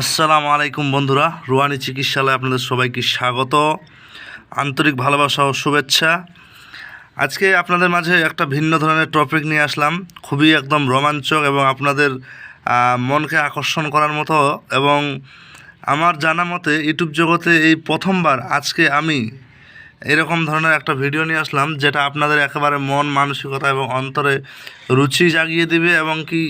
আসসালামু আলাইকুম বন্ধুরা, রুয়ানি চিকিৎসালয়ে আপনাদের সবাইকে স্বাগত। আন্তরিক ভালোবাসা ও শুভেচ্ছা। আজকে আপনাদের মাঝে একটা ভিন্ন ধরনের টপিক নিয়ে আসলাম, খুবই একদম রোমাঞ্চক এবং আপনাদের মনকে আকর্ষণ করার মতো এবং আমার জানা মতে ইউটিউব জগতে এই প্রথমবার আজকে আমি এরকম ধরনের একটা ভিডিও নিয়ে আসলাম, যেটা আপনাদের একেবারে মন, মানসিকতা এবং অন্তরে রুচি জাগিয়ে দিবে এবং কি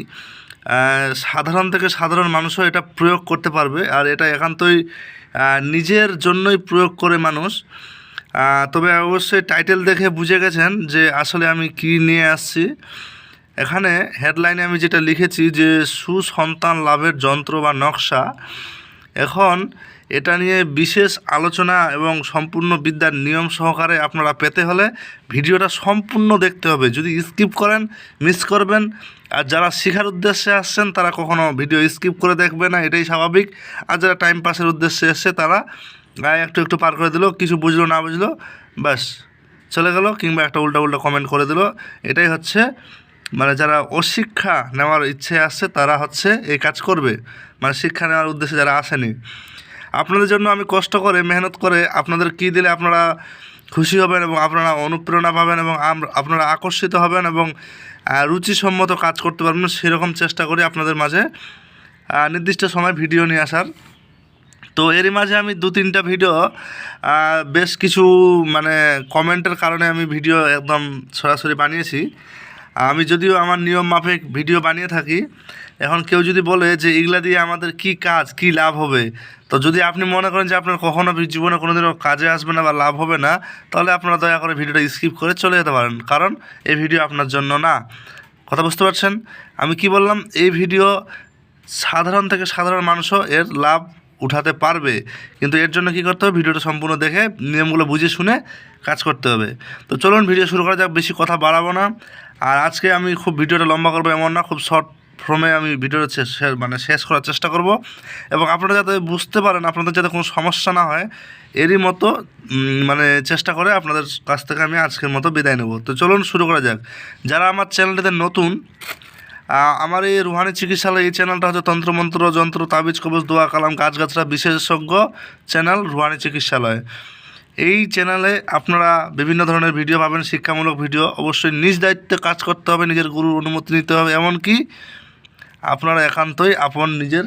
সাধারণ থেকে সাধারণ মানুষও এটা প্রয়োগ করতে পারবে আর এটা একান্তই নিজের জন্যই প্রয়োগ করে মানুষ। তবে অবশ্যই টাইটেল দেখে বুঝে গেছেন যে আসলে আমি কি নিয়ে আসছি। এখানে হেডলাইনে আমি যেটা লিখেছি যে, সুসন্তান লাভের যন্ত্র বা নকশা। এখন এটা নিয়ে বিশেষ আলোচনা এবং সম্পূর্ণ বিদ্যার নিয়ম সহকারে আপনারা পেতে হলে ভিডিওটা সম্পূর্ণ দেখতে হবে। যদি স্কিপ করেন, মিস করবেন। আর যারা শেখার উদ্দেশ্যে আসছেন, তারা কখনো ভিডিও স্কিপ করে দেখবে না, এটাই স্বাভাবিক। আর যারা টাইম পাসের উদ্দেশ্যে এসছে, তারা গায়ে একটু একটু পার করে দিল, কিছু বুঝলো, না বুঝলো, ব্যাস, চলে গেল কিংবা একটা উল্টা উল্টা কমেন্ট করে দিল। এটাই হচ্ছে মানে যারা অশিক্ষা নেওয়ার ইচ্ছে আসছে তারা হচ্ছে এই কাজ করবে। মানে শিক্ষা নেওয়ার উদ্দেশ্যে যারা আসেনি। আপনাদের জন্য আমি কষ্ট করে, মেহনত করে আপনাদের কী দিলে আপনারা খুশি হবেন এবং আপনারা অনুপ্রেরণা পাবেন এবং আপনারা আকর্ষিত হবেন এবং রুচিসম্মত কাজ করতে পারবেন সেরকম চেষ্টা করি আপনাদের মাঝে। নির্দিষ্ট সময় ভিডিও নিয়ে আসার। তো এরই মাঝে আমি দু তিনটা ভিডিও বেশ কিছু মানে কমেন্টের কারণে আমি ভিডিও একদম সরাসরি বানিয়েছি। আমি যদিও আমার নিয়ম মাফিক ভিডিও বানিয়ে থাকি, এখন কেউ যদি বলে যে এগুলা দিয়ে আমাদের কি কাজ, কি লাভ হবে? তো যদি আপনি মনে করেন যে আপনার কখনো ভি- জীবনে কোনোদিনও কাজে আসবে না বা লাভ হবে না, তাহলে আপনারা দয়া করে ভিডিওটা স্কিপ করে চলে যেতে পারেন। কারণ এই ভিডিও আপনার জন্য না। কথা বুঝতে পারছেন? আমি কি বললাম? এই ভিডিও সাধারণ থেকে সাধারণ মানুষও এর লাভ উঠাতে পারবে। কিন্তু এর জন্য কি করতে হবে? ভিডিওটা সম্পূর্ণ দেখে, নিয়মগুলো বুঝে শুনে কাজ করতে হবে। তো চলুন ভিডিও শুরু করা যাক, বেশি কথা বাড়াবো না। আর আজকে আমি খুব ভিডিওটা লম্বা করব, এমন না, খুব শর্ট ফর্মে আমি ভিডিওটা মানে শেষ করার চেষ্টা করব। এবং আপনারা যাতে বুঝতে পারেন, আপনাদের যাতে কোনো সমস্যা না হয়, এরই মতো মানে চেষ্টা করে আপনাদের কাছ থেকে আমি আজকের মতো বিদায় নেব। তো চলুন শুরু করা যাক। যারা আমার চ্যানেলটিতে নতুন আমার এই রুহানি চিকিৎসালয় এই চ্যানেলটা হচ্ছে তন্ত্রমন্ত্র, যন্ত্র, তাবিজ, কবজ, দোয়া, কালাম গাছগাছরা বিশেষজ্ঞ চ্যানেল রুহানি চিকিৎসালয়। এই চ্যানেলে আপনারা বিভিন্ন ধরনের ভিডিও পাবেন, শিক্ষামূলক ভিডিও। অবশ্যই নিজ দায়িত্বে কাজ করতে হবে, নিজের গুরুর অনুমতি নিতে হবে। এমনকি আপনারা একান্তই আপন নিজের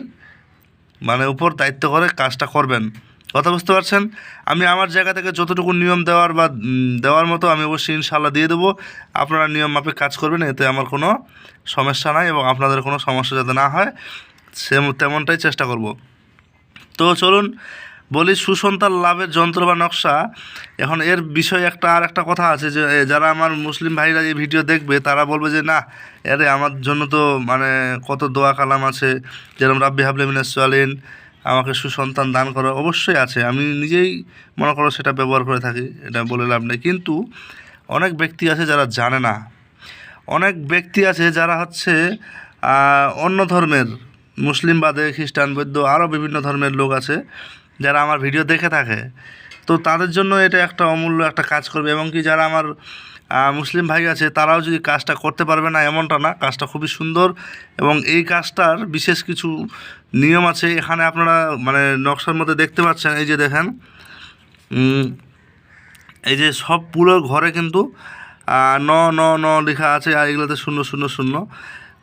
মানে উপর দায়িত্ব করে কাজটা করবেন। কথা বুঝতে পারছেন? আমি আমার জায়গা থেকে যতটুকু নিয়ম দেওয়ার বা দেওয়ার মতো আমি অবশ্যই ইনশাল্লাহ দিয়ে দেবো। আপনারা নিয়ম মাফিক কাজ করবেন, এতে আমার কোনো সমস্যা নাই এবং আপনাদের কোনো সমস্যা যাতে না হয়, সে তেমনটাই চেষ্টা করব। তো চলুন, বলি সুসন্তান লাভের যন্ত্র বা নকশা। এখন এর বিষয়ে একটা, আর একটা কথা আছে যে যারা আমার মুসলিম ভাইরা এই ভিডিও দেখবে, তারা বলবে যে, না, আরে আমার জন্য তো মানে কত দোয়া কালাম আছে যেরকম রাব্বি হাবলে মিনাস চলেন আমাকে সুসন্তান দান করা অবশ্যই আছে। আমি নিজেই মনে করো সেটা ব্যবহার করে থাকি, এটা বলে লাভ নেই। কিন্তু অনেক ব্যক্তি আছে যারা জানে না। অনেক ব্যক্তি আছে যারা হচ্ছে অন্য ধর্মের, মুসলিম বাদে, খ্রিস্টান, বৌদ্ধ আরও বিভিন্ন ধর্মের লোক আছে, যারা আমার ভিডিও দেখে থাকে। তো তাদের জন্য এটা একটা অমূল্য একটা কাজ করবে। এবং কি যারা আমার মুসলিম ভাই আছে, তারাও যদি কাজটা করতে পারবে না, এমনটা না। কাজটা খুবই সুন্দর। এবং এই কাজটার বিশেষ কিছু নিয়ম আছে, এখানে আপনারা মানে নকশার মধ্যে দেখতে পাচ্ছেন, এই যে দেখেন এই যে সব পুরো ঘরে কিন্তু ন ন ন লেখা আছে, আর এগুলোতে শূন্য শূন্য শূন্য।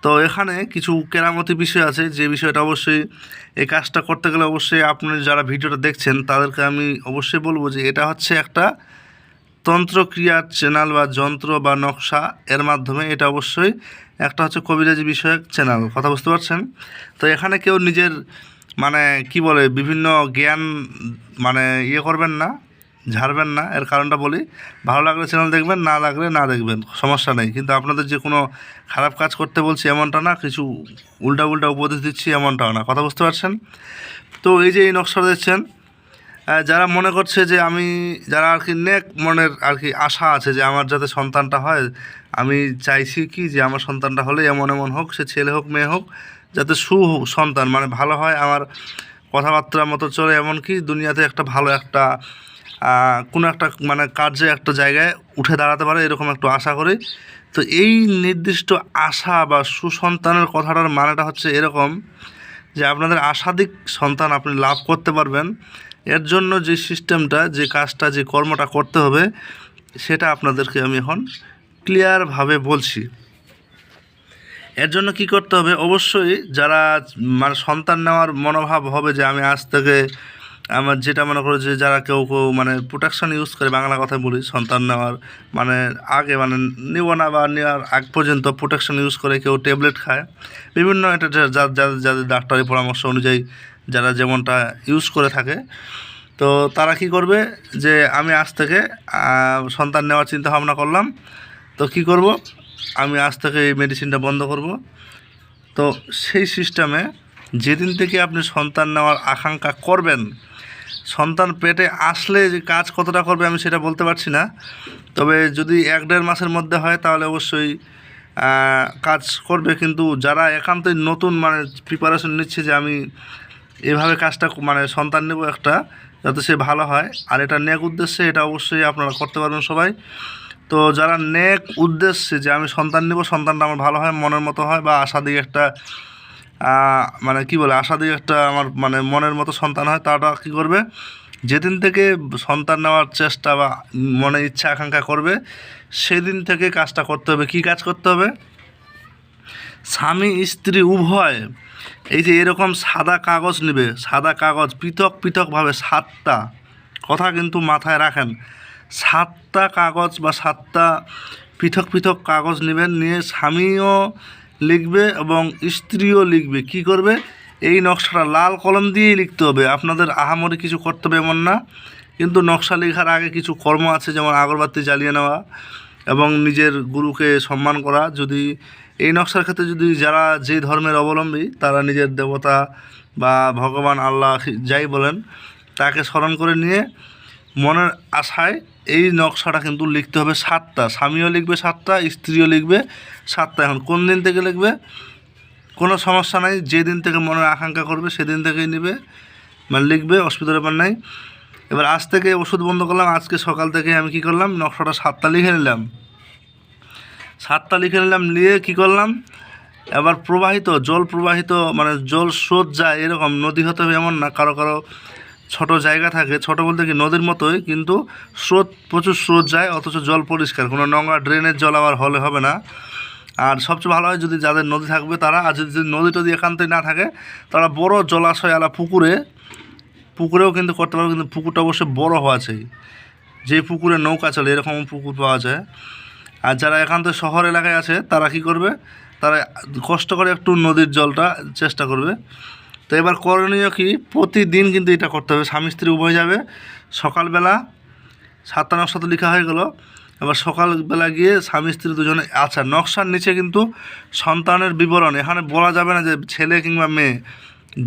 তো এখানে কিছু কেরামতি বিষয় আছে, যে বিষয়টা অবশ্যই এই কাজটা করতে গেলে অবশ্যই আপনি যারা ভিডিওটা দেখছেন, তাদেরকে আমি অবশ্যই বলব যে এটা হচ্ছে একটা তন্ত্রক্রিয়ার চ্যানেল বা যন্ত্র বা নকশা, এর মাধ্যমে এটা অবশ্যই একটা হচ্ছে কবিরাজি বিষয়ক চ্যানেল কথা বুঝতে পারছেন? তো এখানে কেউ নিজের মানে কি বলে, বিভিন্ন জ্ঞান মানে ইয়ে করবেন না, ঝাড়বেন না, এর কারণটা বলি, ভালো লাগলে চ্যানেল দেখবেন, না লাগলে না দেখবেন, সমস্যা নেই। কিন্তু আপনাদের যে কোনো খারাপ কাজ করতে বলছি এমনটা না, কিছু উল্টা উল্টা উপদেশ দিচ্ছি এমনটাও না, কথা বুঝতে পারছেন? তো এই যে এই নকশাটা দেখছেন যারা মনে করছে যে আমি, যারা আর কি নেক মনের আর কি আশা আছে যে আমার যাতে সন্তানটা হয়, আমি চাইছি কি যে আমার সন্তানটা হলে এমন এমন হোক, সে ছেলে হোক, মেয়ে হোক, যাতে সু সন্তান মানে ভালো হয় আমার কথাবার্তার মতো চলে। এমনকি দুনিয়াতে একটা ভালো একটা কোনো একটা মানে কার্যে একটা জায়গায় উঠে দাঁড়াতে পারে, এরকম একটু আশা করি। তো এই নির্দিষ্ট আশা বা সুসন্তানের কথাটার মানেটা হচ্ছে এরকম যে আপনাদের আশাধিক সন্তান আপনি লাভ করতে পারবেন। এর জন্য যে সিস্টেমটা যে কাজটা যে কর্মটা করতে হবে সেটা আপনাদেরকে আমি এখন ক্লিয়ারভাবে বলছি এর জন্য কি করতে হবে অবশ্যই যারা মানে সন্তান নেওয়ার মনোভাব হবে যে আমি আজ থেকে আমার যেটা মনে করো যে যারা কেউ কেউ মানে প্রোটেকশন ইউজ করে বাংলা কথায় বলি সন্তান নেওয়ার মানে আগে মানে নেব না বা নেওয়ার আগ পর্যন্ত প্রোটেকশন ইউজ করে কেউ ট্যাবলেট খায় বিভিন্ন এটা যাদের যাদের ডাক্তারি পরামর্শ অনুযায়ী যারা যেমনটা ইউজ করে থাকে। তো তারা কি করবে যে, আমি আজ থেকে সন্তান নেওয়ার চিন্তা ভাবনা করলাম। তো কি করব? আমি আজ থেকে এই মেডিসিনটা বন্ধ করব। তো সেই সিস্টেমে যেদিন থেকে আপনি সন্তান নেওয়ার আকাঙ্ক্ষা করবেন, সন্তান পেটে আসলে যে কাজ কতটা করবে আমি সেটা বলতে পারছি না। তবে যদি এক দেড় মাসের মধ্যে হয়, তাহলে অবশ্যই কাজ করবে। কিন্তু যারা একান্তই নতুন মানে প্রিপারেশন নিচ্ছে যে, আমি এভাবে কাজটা মানে সন্তান নেব একটা, যাতে সে ভালো হয়। আর এটা নেক উদ্দেশ্যে, এটা অবশ্যই আপনারা করতে পারবেন সবাই। তো যারা নেক উদ্দেশ্যে যে আমি সন্তান নেব, সন্তানটা আমার ভালো হয়, মনের মতো হয়, বা আশা দিয়ে একটা মানে কি বলে, আশা দিয়ে একটা আমার মানে মনের মতো সন্তান হয়, তারা কি করবে? যেদিন থেকে সন্তান নেওয়ার চেষ্টা বা মনে ইচ্ছা, আকাঙ্ক্ষা করবে, সেদিন থেকে কাজটা করতে হবে। কি কাজ করতে হবে? স্বামী স্ত্রী উভয় এই যে এরকম সাদা কাগজ নেবে, সাদা কাগজ, পৃথক, পৃথকভাবে সাতটা। কথা কিন্তু মাথায় রাখেন। সাতটা কাগজ বা সাতটা পৃথক পৃথক কাগজ নেবেন, নিয়ে স্বামীও লিখবে এবং স্ত্রীও লিখবে। কি করবে? এই নকশাটা লাল কলম দিয়েই লিখতে হবে। আপনাদের আহামরি কিছু করতে হবে এমন না। কিন্তু নকশা লেখার আগে কিছু কর্ম আছে, যেমন আগরবাতি জ্বালিয়ে নেওয়া এবং নিজের গুরুকে সম্মান করা। যদি এই নকশার ক্ষেত্রে যদি যারা যে ধর্মের অবলম্বী, তারা নিজের দেবতা বা ভগবান আল্লাহ যাই বলেন, তাকে স্মরণ করে নিয়ে মনের আশায় এই নকশাটা কিন্তু লিখতে হবে সাতটা। স্বামীও লিখবে সাতটা, স্ত্রীও লিখবে সাতটা। এখন কোন দিন থেকে লিখবে? কোনো সমস্যা নাই যেদিন থেকে মনের আকাঙ্ক্ষা করবে, সেদিন থেকেই নেবে। মানে লিখবে, অসুবিধার ব্যাপার নাই। এবার আজ থেকে ওষুধ বন্ধ করলাম, আজকে সকাল থেকে আমি কি করলাম, নকশাটা সাতটা লিখে নিলাম। সাতটা লিখে নিলাম, নিয়ে কি করলাম? এবার প্রবাহিত, জল প্রবাহিত মানে জল স্রোত যায় এরকম, নদী হতে হবে এমন না, কারও কারও ছোট জায়গা থাকে, ছোট বলতে কি নদীর মতোই, কিন্তু স্রোত, প্রচুর স্রোত যায়, অথচ জল পরিষ্কার। কোনো নোংরা ড্রেনের জল আবার হলে হবে না। আর সবচেয়ে ভালো হয় যদি যাদের নদী থাকবে তারা, আর যদি নদী টদী একান্তই না থাকে, তারা বড় জলাশয় আলা পুকুরে, পুকুরেও কিন্তু করতে পারবে, কিন্তু পুকুরটা অবশ্যই বড় হওয়া চাই। যে পুকুরে নৌকা চলে, এরকম পুকুর পাওয়া যায়। আর যারা একান্ত শহর এলাকায় আছে, তারা কি করবে? তারা কষ্ট করে একটু নদীর জলটা চেষ্টা করবে। তো এবার করণীয় কি? প্রতিদিন কিন্তু এটা করতে হবে। স্বামী স্ত্রী উভয় যাবে। সকালবেলা সাতটা নকশা তো লেখা হয়ে গেল। এবার সকালবেলা গিয়ে স্বামী স্ত্রী দুজনে আচ্ছা নকশার নিচে কিন্তু সন্তানের বিবরণ। এখানে বলা যাবে না যে ছেলে কিংবা মেয়ে।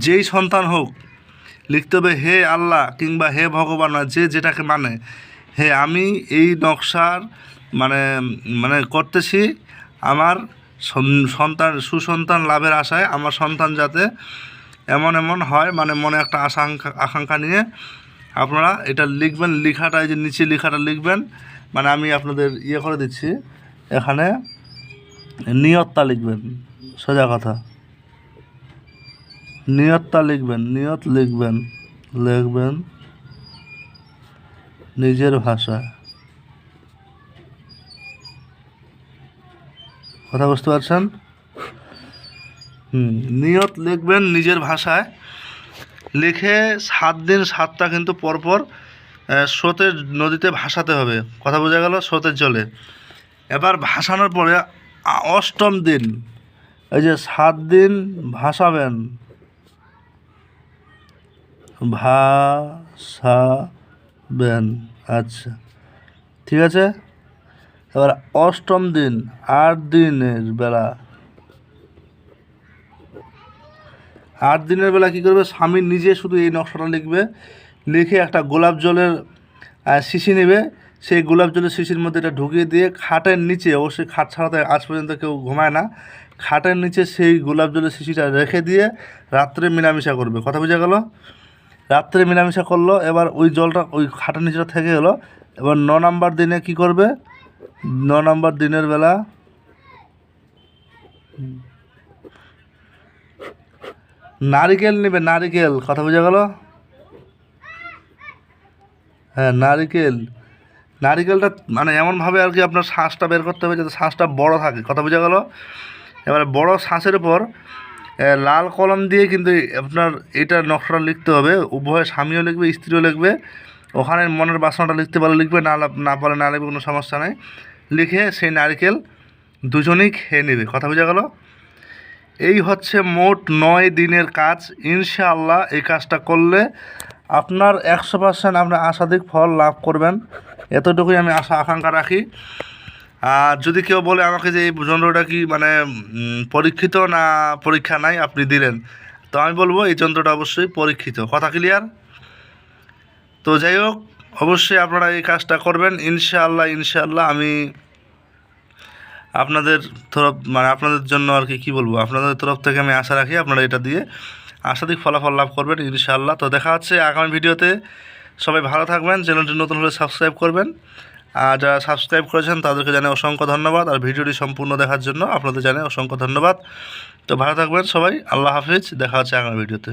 যেই সন্তান হোক, লিখতে হবে, হে আল্লাহ কিংবা, হে ভগবান যে যেটাকে মানে হে, আমি এই নকশার মানে মানে করতেছি আমার সন্তান, সুসন্তান লাভের আশায় আমার সন্তান যাতে এমন এমন হয় মানে মনে একটা আশাঙ্কা আকাঙ্ক্ষা নিয়ে আপনারা এটা লিখবেন লেখাটা এই যে নিচে লেখাটা লিখবেন। মানে আমি আপনাদের ইয়ে করে দিচ্ছি, এখানে নিয়তটা লিখবেন, সোজা কথা। নিয়তটা লিখবেন, নিয়ত লিখবেন লিখবেন নিজের ভাষায়। কথা বুঝতে পারছেন? হুম, নিয়ত লিখবেন নিজের ভাষায়। লিখে সাত দিন সাতটা কিন্তু পরপর স্রোতের নদীতে ভাসাতে হবে। কথা বোঝা গেল স্রোতের জলে। এবার ভাসানোর পরে অষ্টম দিন, এই যে সাত দিন ভাসাবেন। ভাসাবেন আচ্ছা। ঠিক আছে? এবার অষ্টম দিন, আট দিনের বেলা। আট দিনের বেলা কী করবে? স্বামী নিজে শুধু এই নকশাটা লিখবে, লিখে একটা গোলাপ জলের শিশি নেবে। সেই গোলাপ জলের শিশির মধ্যে এটা ঢুকিয়ে দিয়ে খাটের নিচে, অবশ্যই খাট ছাড়াতে আজ পর্যন্ত কেউ ঘুমায় না, খাটের নিচে সেই গোলাপ জলের শিশিটা রেখে দিয়ে রাত্রে মিলামিশা করবে। কথা বোঝা গেল? রাত্রে মিলামিশা করল, এবার ওই জলটা ওই খাটের নিচেটা থেকে গেলো এবার ন নম্বর দিনে কি করবে? ন নম্বর দিনের বেলা। নারিকেল নেবে, নারিকেল। কথা বোঝা গেল? হ্যাঁ নারিকেল। নারিকেলটা মানে এমনভাবে আর কি আপনার শ্বাসটা বের করতে হবে যাতে শ্বাসটা বড় থাকে। কথা বোঝা গেল? এবারে বড় শ্বাসের উপর লাল কলম দিয়ে কিন্তু আপনার এটা নকশাটা লিখতে হবে। উভয় স্বামীও লিখবে, স্ত্রীও লিখবে। ওখানে মনের বাসনাটা লিখতে পারলে লিখবে, না না পারলে না লিখবে, কোনো সমস্যা নেই। লিখে সেই নারকেল দুজনেই খেয়ে নেবে। কথা বোঝা গেল? এই হচ্ছে মোট নয় দিনের কাজ। ইনশাআল্লাহ এই কাজটা করলে আপনার একশো পার্সেন্ট আপনার আশাধিক ফল লাভ করবেন। এতটুকুই আমি আশা, আকাঙ্ক্ষা রাখি। আর যদি কেউ বলে আমাকে যে এই যন্ত্রটা কি মানে পরীক্ষিত না পরীক্ষা নাই, আপনি দিলেন। তো আমি বলব এই যন্ত্রটা অবশ্যই পরীক্ষিত। কথা ক্লিয়ার তো যাই হোক, অবশ্যই আপনারা এই কাজটা করবেন। ইনশাআল্লাহ ইনশাআল্লাহ আমি আপনাদের তরফ মানে আপনাদের জন্য আর কি, কী বলব, আপনাদের তরফ থেকে আমি আশা রাখি আপনারা এটা দিয়ে আশাধিক ফলাফল লাভ করবেন, ইনশাআল্লাহ। তো দেখা হচ্ছে আগামী ভিডিওতে। সবাই ভালো থাকবেন, চ্যানেলটি নতুন হলে সাবস্ক্রাইব করবেন। আর যারা সাবস্ক্রাইব করেছেন, তাদেরকে জানাই অসংখ্য ধন্যবাদ। আর ভিডিওটি সম্পূর্ণ দেখার জন্য আপনাদের জানাই অসংখ্য ধন্যবাদ। তো ভালো থাকবেন সবাই, আল্লাহ হাফিজ, দেখা হচ্ছে আগামী ভিডিওতে।